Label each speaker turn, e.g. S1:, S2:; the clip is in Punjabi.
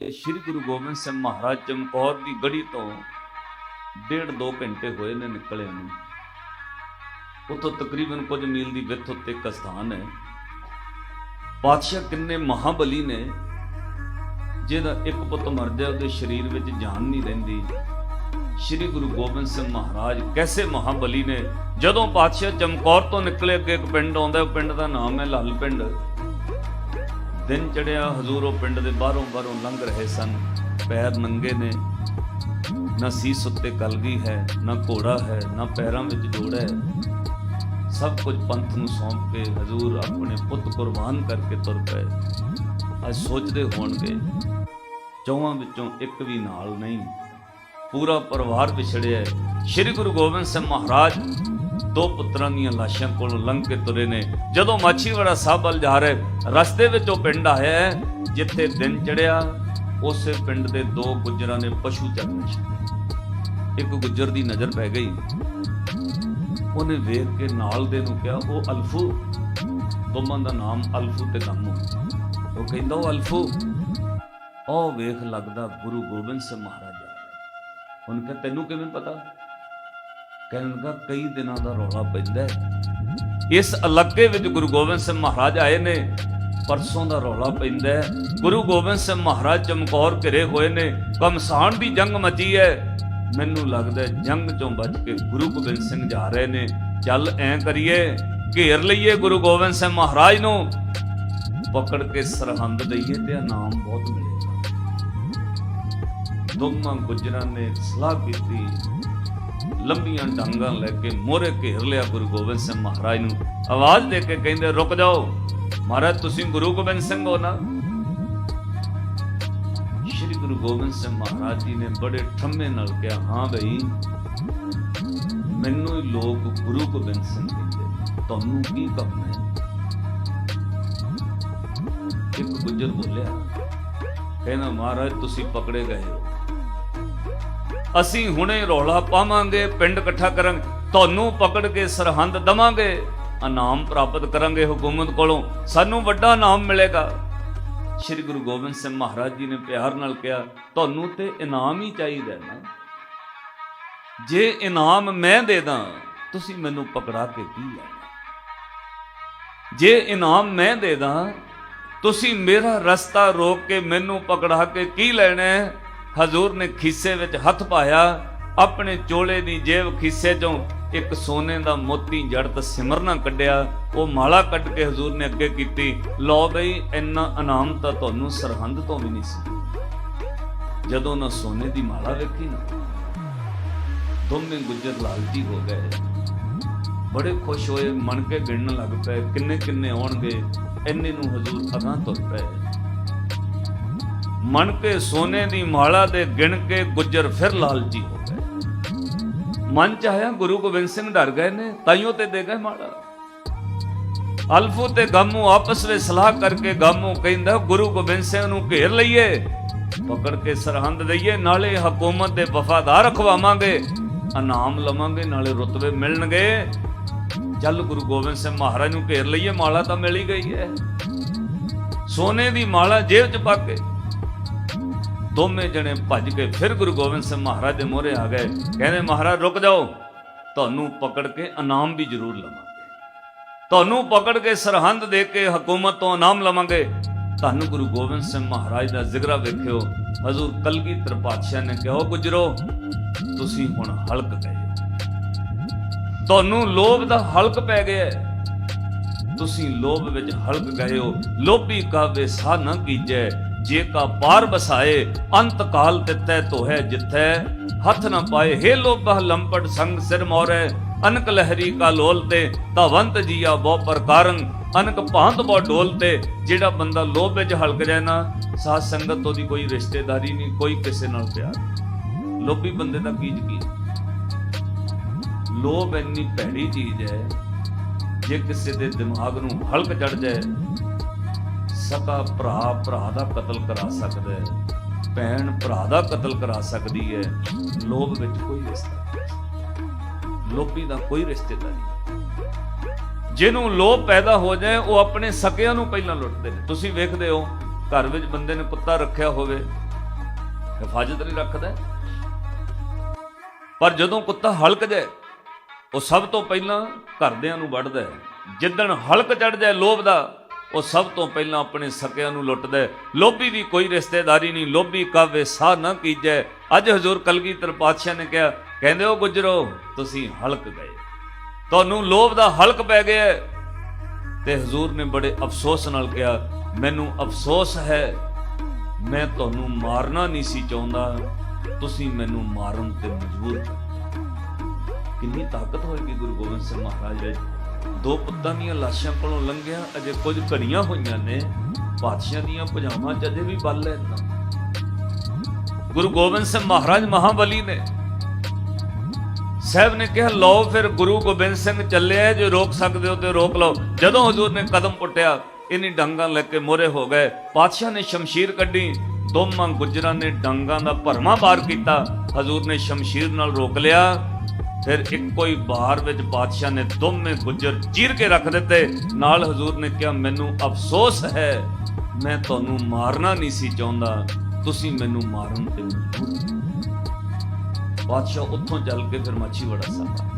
S1: ਸ੍ਰੀ ਗੁਰੂ ਗੋਬਿੰਦ ਸਿੰਘ ਮਹਾਰਾਜ ਚਮਕੌਰ ਦੀ ਗੜੀ ਤੋਂ ਡੇਢ ਦੋ ਘੰਟੇ ਹੋਏ ਨੇ ਨਿਕਲੇ ਨੂੰ। ਉਤੋਂ ਤਕਰੀਬਨ ਕੁਝ ਮੀਲ ਦੀ ਵਿੱਥ ਉੱਤੇ ਇੱਕ ਸਥਾਨ ਹੈ। ਪਾਤਸ਼ਾਹ ਕਿੰਨੇ ਮਹਾਬਲੀ ਨੇ, ਜਿਹਦਾ ਇੱਕ ਪੁੱਤ ਮਰ ਜਾਏ, ਉਹਦੇ ਸਰੀਰ ਵਿੱਚ ਜਾਨ ਨਹੀਂ ਰਹਿੰਦੀ। ਸ੍ਰੀ ਗੁਰੂ ਗੋਬਿੰਦ ਸਿੰਘ ਮਹਾਰਾਜ ਕੈਸੇ ਮਹਾਬਲੀ ਨੇ? ਜਦੋਂ ਪਾਤਸ਼ਾਹ ਚਮਕੌਰ ਤੋਂ ਨਿਕਲੇ, ਅੱਗੇ ਇੱਕ ਪਿੰਡ ਆਉਂਦਾ, ਉਹ ਪਿੰਡ ਦਾ ਨਾਮ ਹੈ ਲਾਲ ਪਿੰਡ। ਦਿਨ ਚੜਿਆ ਹਜ਼ੂਰ ਉਹ ਪਿੰਡ ਦੇ ਬਾਹਰੋਂ ਬਾਹਰੋਂ ਲੰਘ ਰਹੇ ਸਨ। ਪੈਰ ਨੰਗੇ ਨੇ। ਨਾ ਸੀਸ ਉੱਤੇ ਕਲਗੀ ਹੈ, ਨਾ ਘੋੜਾ ਹੈ, ਨਾ ਪੈਰਾਂ ਵਿੱਚ ਜੋੜਾ ਹੈ। ਸਭ ਕੁਝ ਪੰਥ ਨੂੰ ਸੌਂਪ ਕੇ ਹਜ਼ੂਰ ਆਪਣੇ ਪੁੱਤ ਕੁਰਬਾਨ ਕਰਕੇ ਤੁਰ ਪਏ। ਅੱਜ ਸੋਚਦੇ ਹੋਣਗੇ, ਚੌਹਾਂ ਵਿੱਚੋਂ ਇੱਕ ਵੀ ਨਾਲ ਨਹੀਂ। ਪੂਰਾ ਪਰਿਵਾਰ ਵਿਛੜਿਆ ਹੈ। ਸ੍ਰੀ ਗੁਰੂ ਗੋਬਿੰਦ ਸਿੰਘ ਮਹਾਰਾਜ ਦੋ ਪੁੱਤਰਾਂ ਦੀਆਂ ਲਾਸ਼ਾਂ ਕੋਲੋਂ ਲੰਘ ਕੇ ਤੁਰੇ ਨੇ। ਜਦੋਂ ਮਾਛੀਵਾੜਾ ਸਾਹਿਬ ਵੱਲ ਜਾ ਰਹੇ, ਰਸਤੇ ਵਿੱਚ ਉਹ ਪਿੰਡ ਆਇਆ ਜਿੱਥੇ ਦਿਨ ਚੜਿਆ ਉਸੇ ਪਿੰਡ ਦੇ ਦੋ ਗੁੱਜਰਾਂ ਨੇ ਪਸ਼ੂ ਚਰਨੇ ਸੀ। ਇੱਕ ਗੁੱਜਰ ਦੀ ਨਜ਼ਰ ਪੈ ਗਈ। ਉਹਨੇ ਵੇਖ ਕੇ ਨਾਲ ਦੇ ਨੂੰ ਕਿਹਾ, ਉਹ ਅਲਫੂ। ਦੋਵਾਂ ਦਾ ਨਾਮ ਅਲਫੂ ਤੇ ਗੰਮੂ। ਉਹ ਕਹਿੰਦਾ, ਉਹ ਅਲਫੂ। ਉਹ ਵੇਖ ਲੱਗਦਾ ਗੁਰੂ ਗੋਬਿੰਦ ਸਿੰਘ ਮਹਾਰਾਜ ਆ ਰਹੇ। ਉਹਨੇ ਕਿਹਾ, ਤੈਨੂੰ ਕਿਵੇਂ ਪਤਾ? ਕਹਿਣ ਲੱਗਾ, ਕਈ ਦਿਨਾਂ ਦਾ ਰੌਲਾ ਪੈਂਦਾ ਇਸ ਇਲਾਕੇ ਵਿੱਚ ਗੁਰੂ ਗੋਬਿੰਦ ਸਿੰਘ ਮਹਾਰਾਜ ਆਏ ਨੇ, ਪਰਸੋਂ ਦਾ ਰੌਲਾ ਪੈਂਦਾ ਗੁਰੂ ਗੋਬਿੰਦ ਸਿੰਘ ਮਹਾਰਾਜ ਚਮਕੌਰ ਘਿਰੇ ਹੋਏ ਨੇ, ਕਮਸਾਨ ਦੀ ਜੰਗ ਮਚੀ ਹੈ। ਮੈਨੂੰ ਲੱਗਦਾ ਜੰਗ ਚੋਂ ਬਚ ਕੇ ਗੁਰੂ ਗੋਬਿੰਦ ਸਿੰਘ ਜਾ ਰਹੇ ਨੇ। ਚੱਲ ਐਂ ਕਰੀਏ, ਘੇਰ ਲਈਏ ਗੁਰੂ ਗੋਬਿੰਦ ਸਿੰਘ ਮਹਾਰਾਜ ਨੂੰ। ਪਕੜ ਕੇ ਸਰਹੰਦ ਦਈਏ ਤੇ ਇਨਾਮ ਬਹੁਤ ਮਿਲੇਗਾ। ਦੋਵਾਂ ਗੁਜਰਾਂ ਨੇ ਸਲਾਹ ਕੀਤੀ ਲੰਬੀਆਂ ਡਾਂਗਾਂ ਲੈ ਕੇ ਮੋਰੇ ਘੇਰ ਲਿਆ ਗੁਰੂ ਗੋਬਿੰਦ ਸਿੰਘ ਮਹਾਰਾਜ ਨੂੰ। ਆਵਾਜ਼ ਦੇ ਕੇ ਕਹਿੰਦੇ, ਰੁਕ ਜਾਓ। ਮਹਾਰਾਜ, ਤੁਸੀਂ ਗੁਰੂ ਗੋਬਿੰਦ ਸਿੰਘ ਹੋ ਨਾ? ਸ਼੍ਰੀ ਗੁਰੂ ਗੋਬਿੰਦ ਸਿੰਘ ਮਹਾਰਾਜ ਜੀ ਨੇ ਬੜੇ ਠੰਮੇ ਨਾਲ ਕਿਹਾ, ਹਾਂ ਬਈ, ਮੈਨੂੰ ਲੋਕ ਗੁਰੂ ਗੋਬਿੰਦ ਸਿੰਘ ਕਹਿੰਦੇ ਤੁਹਾਨੂੰ ਕੀ ਕੰਮ ਹੈ? ਇੱਕ ਗੁੱਜਰ ਬੋਲਿਆ, ਕਹਿੰਦਾ, ਮਹਾਰਾਜ, ਤੁਸੀਂ ਪਕੜੇ ਗਏ ਹੋ। ਅਸੀਂ ਹੁਣੇ ਰੌਲਾ ਪਾਵਾਂਗੇ, ਪਿੰਡ ਇਕੱਠਾ ਕਰਾਂਗੇ। ਤੁਹਾਨੂੰ ਪਕੜ ਕੇ ਸਰਹੰਦ ਦਵਾਂਗੇ। ਇਨਾਮ ਪ੍ਰਾਪਤ ਕਰਾਂਗੇ ਹਕੂਮਤ ਕੋਲੋਂ। ਸਾਨੂੰ ਵੱਡਾ ਇਨਾਮ ਮਿਲੇਗਾ। ਸ੍ਰੀ ਗੁਰੂ ਗੋਬਿੰਦ ਸਿੰਘ ਮਹਾਰਾਜ ਜੀ ਨੇ ਪਿਆਰ ਨਾਲ ਕਿਹਾ, ਤੁਹਾਨੂੰ ਤੇ ਇਨਾਮ ਹੀ ਚਾਹੀਦਾ ਨਾ। ਜੇ ਇਨਾਮ ਮੈਂ ਦੇ ਦਾਂ, ਤੁਸੀਂ ਮੈਨੂੰ ਪਕੜਾ ਕੇ ਕੀ ਲੈਣਾ? ਜੇ ਇਨਾਮ ਮੈਂ ਦੇ ਦਾਂ, ਤੁਸੀਂ ਮੇਰਾ ਰਸਤਾ ਰੋਕ ਕੇ ਮੈਨੂੰ ਪਕੜਾ ਕੇ ਕੀ ਲੈਣਾ ਹਜ਼ੂਰ ਨੇ ਖੀਸੇ ਵਿੱਚ ਹੱਥ ਪਾਇਆ, ਆਪਣੇ ਚੋਲੇ ਦੀ ਜੇਬ ਖੀਸੇ ਚੋਂ ਇੱਕ ਸੋਨੇ ਦਾ ਮੋਤੀ ਜੜਤ ਸਿਮਰਨਾ ਕੱਢਿਆ। ਉਹ ਮਾਲਾ ਕੱਢ ਕੇ ਹਜ਼ੂਰ ਨੇ ਅੱਗੇ ਕੀਤੀ, ਲਓ ਬਈ, ਇੰਨਾ ਇਨਾਮ ਤਾਂ ਤੁਹਾਨੂੰ ਸਰਹੰਦ ਤੋਂ ਵੀ ਨਹੀਂ ਸੀ। ਜਦੋਂ ਨਾ ਸੋਨੇ ਦੀ ਮਾਲਾ ਵੇਖੀ ਨਾ, ਦੋਵੇਂ ਗੁੱਜਰ ਲਾਲਚੀ ਹੋ ਗਏ। ਬੜੇ ਖੁਸ਼ ਹੋਏ ਮਨ ਕੇ ਗਿਣਨ ਲੱਗ ਪਏ ਕਿੰਨੇ ਕਿੰਨੇ ਆਉਣਗੇ, ਇੰਨੇ ਨੂੰ ਹਜ਼ੂਰ ਅਗਾਂ ਤੁਰ ਪਏ। ਮਨ ਕੇ ਸੋਨੇ ਦੀ ਮਾਲਾ ਦੇ ਗਿਣ ਕੇ ਗੁੱਜਰ ਫਿਰ ਲਾਲਚੀ ਹੋ ਗਏ। ਮਨ ਚ ਆਇਆ ਗੁਰੂ ਗੋਬਿੰਦ ਸਿੰਘ ਡਰ ਗਏ ਨੇ, ਤਾਈਓ ਤੇ ਦੇ ਗਏ ਮਾਲਾ। ਅਲਫੂ ਤੇ ਗਾਮੂ ਆਪਸ ਵਿੱਚ ਸਲਾਹ ਕਰਕੇ ਗਾਮੂ ਕਹਿੰਦਾ, ਗੁਰੂ ਗੋਬਿੰਦ ਸਿੰਘ ਨੂੰ ਘੇਰ ਲਈਏ, ਪਕੜ ਕੇ ਸਰਹੰਦ ਦਈਏ, ਨਾਲੇ ਹਕੂਮਤ ਦੇ ਵਫਾਦਾਰ ਰਖਵਾਵਾਂਗੇ, ਇਨਾਮ ਲਵਾਂਗੇ, ਨਾਲੇ ਰੁਤਬੇ ਮਿਲਣਗੇ। ਚੱਲ ਗੁਰੂ ਗੋਬਿੰਦ ਸਿੰਘ ਮਹਾਰਾਜ ਨੂੰ ਘੇਰ ਲਈਏ, ਮਾਲਾ ਤਾਂ ਮਿਲ ਹੀ ਗਈ ਹੈ। ਸੋਨੇ ਦੀ ਮਾਲਾ ਜੇਬ 'ਚ ਪਾ ਕੇ ਦੋਵੇਂ ਜਣੇ ਭੱਜ ਕੇ ਫਿਰ ਗੁਰੂ ਗੋਬਿੰਦ ਸਿੰਘ ਮਹਾਰਾਜ ਦੇ ਮੋਹਰੇ ਆ ਗਏ। ਕਹਿੰਦੇ, ਮਹਾਰਾਜ, ਰੁਕ ਜਾਓ। ਤੁਹਾਨੂੰ ਪਕੜ ਕੇ ਇਨਾਮ ਵੀ ਜ਼ਰੂਰ ਲਵਾਂਗੇ। ਤੁਹਾਨੂੰ ਪਕੜ ਕੇ ਸਰਹੰਦ ਦੇ ਕੇ ਹਕੂਮਤ ਤੋਂ ਇਨਾਮ ਲਵਾਂਗੇ। ਤੁਹਾਨੂੰ ਗੁਰੂ ਗੋਬਿੰਦ ਸਿੰਘ ਮਹਾਰਾਜ ਦਾ ਜ਼ਿਕਰਾ ਵੇਖਿਓ। ਹਜ਼ੂਰ ਕਲਗੀਧਰ ਪਾਤਸ਼ਾਹ ਨੇ ਕਿਹਾ ਗੁਜਰੋ, ਤੁਸੀਂ ਹੁਣ ਹਲਕ ਗਏ ਤੁਹਾਨੂੰ ਲੋਭ ਦਾ ਹਲਕ ਪੈ ਗਿਆ ਤੁਸੀਂ ਲੋਭ ਵਿੱਚ ਹਲਕ ਗਏ ਹੋ। ਲੋਭੀ ਕਾਵੇ ਸਾ ਨਾ ਕੀਜੈ। ਜੇ ਕਾ ਪਾਰ ਬਸਾਏ, ਅੰਤ ਕਾਲ ਤਿਤੈ ਤੋਹੈ ਜਿੱਥੈ। ਹੱਥ ਨਾ ਪਾਏ, ਹੇ ਲੋਭਾ ਲੰਪਟ ਸੰਗ ਸਿਰ ਮੋਰੈ। ਅਨਕ ਲਹਿਰੀ ਕਾ ਲੋਲ ਤੇ, ਧਵੰਤ ਜੀਆ ਬਹੁ ਪ੍ਰਕਾਰੰ। ਅਨਕ ਭਾਂਤ ਬਹੁ ਡੋਲ ਤੇ, ਜਿਹੜਾ ਬੰਦਾ ਲੋਭ ਵਿੱਚ ਹਲਕ ਜਾਏ ਨਾ, ਸਾਧ ਸੰਗਤ ਤੋਂ ਦੀ ਕੋਈ ਰਿਸ਼ਤੇਦਾਰੀ ਨਹੀਂ, ਕੋਈ ਕਿਸੇ ਨਾਲ ਪਿਆਰ ਲੋਭੀ ਬੰਦੇ ਦਾ ਕੀ ਯਕੀਨ? ਲੋਭ ਇੰਨੀ ਭੈੜੀ ਚੀਜ਼ ਹੈ, ਜੇ ਕਿਸੇ ਦੇ ਦਿਮਾਗ ਨੂੰ ਹਲਕ ਚੜ ਜਾਏ ਸਕਾ ਭਰਾ ਭਰਾ ਦਾ ਕਤਲ ਕਰਾ ਸਕਦਾ ਹੈ। ਭੈਣ ਭਰਾ ਦਾ ਕਤਲ ਕਰਾ ਸਕਦੀ ਹੈ। ਲੋਭ ਵਿੱਚ ਕੋਈ ਰਿਸ਼ਤਾ ਨਹੀਂ। ਲੋਭੀ ਦਾ ਕੋਈ ਰਿਸ਼ਤੇਦਾਰ ਨਹੀਂ। ਜਿਹਨੂੰ ਲੋਭ ਪੈਦਾ ਹੋ ਜਾਏ, ਉਹ ਆਪਣੇ ਸਕਿਆਂ ਨੂੰ ਪਹਿਲਾਂ ਲੁੱਟਦੇ ਨੇ। ਤੁਸੀਂ ਵੇਖਦੇ ਹੋ, ਘਰ ਵਿੱਚ ਬੰਦੇ ਨੇ ਕੁੱਤਾ ਰੱਖਿਆ ਹੋਵੇ, ਹਿਫਾਜ਼ਤ ਨਹੀਂ ਰੱਖਦਾ ਪਰ ਜਦੋਂ ਕੁੱਤਾ ਹਲਕ ਜਾਏ, ਉਹ ਸਭ ਤੋਂ ਪਹਿਲਾਂ ਘਰਦਿਆਂ ਨੂੰ ਵੱਢਦਾ ਹੈ। ਜਿੱਦਣ ਹਲਕ ਚੜ ਜਾਏ, ਲੋਭ ਦਾ ਉਹ ਸਭ ਤੋਂ ਪਹਿਲਾਂ ਆਪਣੇ ਸਕਿਆਂ ਨੂੰ ਲੁੱਟਦਾ ਲੋਭੀ ਦੀ ਕੋਈ ਰਿਸ਼ਤੇਦਾਰੀ ਨਹੀਂ, ਲੋਭੀ ਕਾਵੇ ਸਾਹ ਨਾ ਕੀਜੈ। ਅੱਜ ਹਜ਼ੂਰ ਕਲਗੀਧਰ ਪਾਤਸ਼ਾਹ ਨੇ ਕਿਹਾ, ਕਹਿੰਦੇ ਉਹ ਗੁਜਰੋ, ਤੁਸੀਂ ਹਲਕ ਗਏ। ਤੁਹਾਨੂੰ ਲੋਭ ਦਾ ਹਲਕ ਪੈ ਗਿਆ ਤੇ ਹਜ਼ੂਰ ਨੇ ਬੜੇ ਅਫਸੋਸ ਨਾਲ ਕਿਹਾ, ਮੈਨੂੰ ਅਫਸੋਸ ਹੈ, ਮੈਂ ਤੁਹਾਨੂੰ ਮਾਰਨਾ ਨਹੀਂ ਸੀ ਚਾਹੁੰਦਾ। ਤੁਸੀਂ ਮੈਨੂੰ ਮਾਰਨ ਤੇ ਮਜਬੂਰ ਕਿੰਨੀ ਤਾਕਤ ਹੋਏਗੀ ਗੁਰੂ ਗੋਬਿੰਦ ਸਿੰਘ ਮਹਾਰਾਜ ਦੇ ਦੋ ਪੁੱਤਾਂ ਦੀਆਂ ਲਾਸ਼ਾਂ ਕੋਲੋਂ ਲੰਘਿਆ, ਅਜੇ ਕੁਝ ਘੜੀਆਂ ਹੋਈਆਂ ਨੇ। ਪਾਤਸ਼ਾਹ ਦੀਆਂ ਪਜਾਮਾਂ ਚ ਵੀ ਬੱਲ ਹੈ ਗੁਰੂ ਗੋਬਿੰਦ ਸਿੰਘ ਮਹਾਰਾਜ ਮਹਾਬਲੀ ਨੇ ਸਾਹਿਬ ਨੇ ਕਿਹਾ, ਲਓ ਫਿਰ ਗੁਰੂ ਗੋਬਿੰਦ ਸਿੰਘ ਚੱਲਿਆ ਜੇ ਰੋਕ ਸਕਦੇ ਹੋ ਤੇ ਰੋਕ ਲਓ। ਜਦੋਂ ਹਜ਼ੂਰ ਨੇ ਕਦਮ ਪੁੱਟਿਆ, ਇਨੀ ਡਾਂਗਾਂ ਲੈ ਕੇ ਮੋਰੇ ਹੋ ਗਏ। ਪਾਤਸ਼ਾਹ ਨੇ ਸ਼ਮਸ਼ੀਰ ਕੱਢੀ ਦੋਮਾਂ ਗੁਜਰਾਂ ਨੇ ਡਾਂਗਾਂ ਦਾ ਭਰਮਾ ਬਾਰ ਕੀਤਾ। ਹਜ਼ੂਰ ਨੇ ਸ਼ਮਸ਼ੀਰ ਨਾਲ ਰੋਕ ਲਿਆ। ਫਿਰ ਇੱਕੋ ਹੀ ਬਾਹਰ ਵਿੱਚ ਪਾਤਸ਼ਾਹ ਨੇ ਦੋਵੇਂ ਗੁੱਜਰ ਚੀਰ ਕੇ ਰੱਖ ਦਿੱਤੇ। ਨਾਲ ਹਜ਼ੂਰ ਨੇ ਕਿਹਾ, ਮੈਨੂੰ ਅਫਸੋਸ ਹੈ, ਮੈਂ ਤੁਹਾਨੂੰ ਮਾਰਨਾ ਨਹੀਂ ਸੀ ਚਾਹੁੰਦਾ। ਤੁਸੀਂ ਮੈਨੂੰ ਮਾਰਨ ਤੇ ਬਾਦਸ਼ਾਹ ਉੱਥੋਂ ਚੱਲ ਕੇ ਫਿਰ ਮਾਛੀਵਾੜਾ ਸਾਹਿਬ ਆ